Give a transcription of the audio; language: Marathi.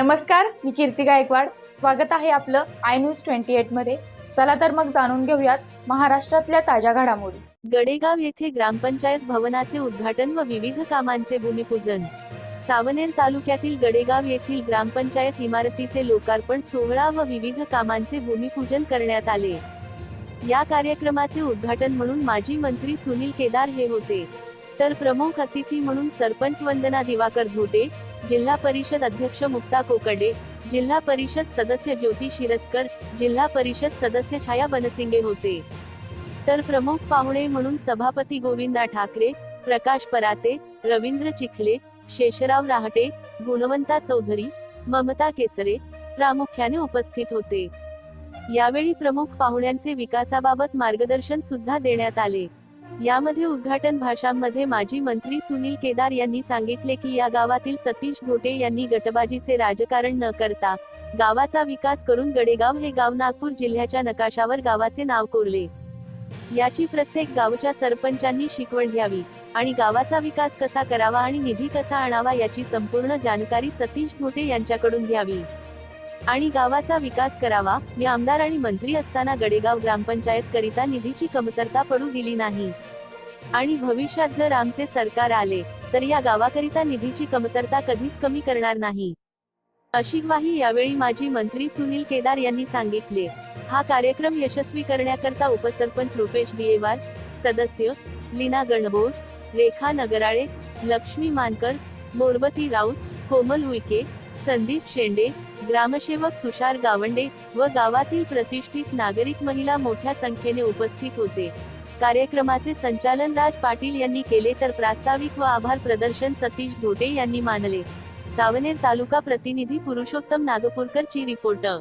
नमस्कार मी कीर्ती गायकवाड. स्वागत आहे आपलं आय न्यूज ट्वेंटी एटमध्ये. चला तर मग जाणून घेऊयात महाराष्ट्रातल्या ताज्या घडामोडी. गडेगाव येथे ग्रामपंचायत भवनाचे उद्घाटन व विविध कामांचे भूमिपूजन. सावनेर तालुक्यातील गडेगाव येथील ग्रामपंचायत इमारतीचे लोकार्पण सोहळा व विविध कामांचे भूमिपूजन करण्यात आले. या कार्यक्रमाचे उद्घाटन म्हणून माजी मंत्री सुनील केदार हे होते. तर प्रमुख अतिथी म्हणून सरपंच वंदना दिवाकर धोटे जिल्हा परिषद अध्यक्ष मुक्ता कोकडे जिल्हा परिषद सदस्य ज्योती शिरस्कर जिल्हा परिषद सदस्य छाया बनसिंगे होते. तर प्रमुख पाहुणे म्हणून सभापती गोविंदा ठाकरे प्रकाश पराते रवींद्र चिखले शेषराव राहटे गुणवंता चौधरी ममता केसरे प्रामुख्याने उपस्थित होते. यावेळी प्रमुख पाहुण्यांचे विकासाबाबत मार्गदर्शन सुद्धा देण्यात आले. यामध्ये उद्घाटन भाषांमध्ये माजी मंत्री सुनील केदार यांनी सांगितले की या गावातील सतीश घोटे यांनी गटबाजीचे राजकारण न करता गावाचा विकास करून गडेगाव हे गाव नागपूर जिल्ह्याच्या नकाशावर गावाचे नाव कोरले. याची प्रत्येक गावच्या सरपंचांनी शिकवण घ्यावी आणि गावाचा विकास कसा करावा आणि निधी कसा आणावा याची संपूर्ण जानकारी सतीश घोटे यांच्याकडून घ्यावी. आणि गावाचा विकास करावा. मी आमदार आणि मंत्री असताना गडेगाव ग्रामपंचायत करिता निधीची कमतरता पडू दिली नाही. आणि भविष्यात जर आमचे सरकार आले तर या गावाकरिता निधीची कमतरता कधीच कमी करणार नाही. अशी ग्वाही यावेळी माजी मंत्री सुनील केदार यांनी सांगितले. हा कार्यक्रम यशस्वी करण्याकरता उपसरपंच रुपेश दियेवार सदस्य लीना गणबोज रेखा नगराळे लक्ष्मी मानकर मोरबती राऊत कोमल उईके संदीप शेंडे ग्रामसेवक तुषार गावंडे व गावातील प्रतिष्ठित नागरिक महिला मोठ्या संख्येने उपस्थित होते. कार्यक्रमाचे संचालन राज पाटील यांनी केले तर प्रास्ताविक व आभार प्रदर्शन सतीश धोटे यांनी मानले. सावनेर तालुका प्रतिनिधी पुरुषोत्तम नागपूरकर ची रिपोर्टर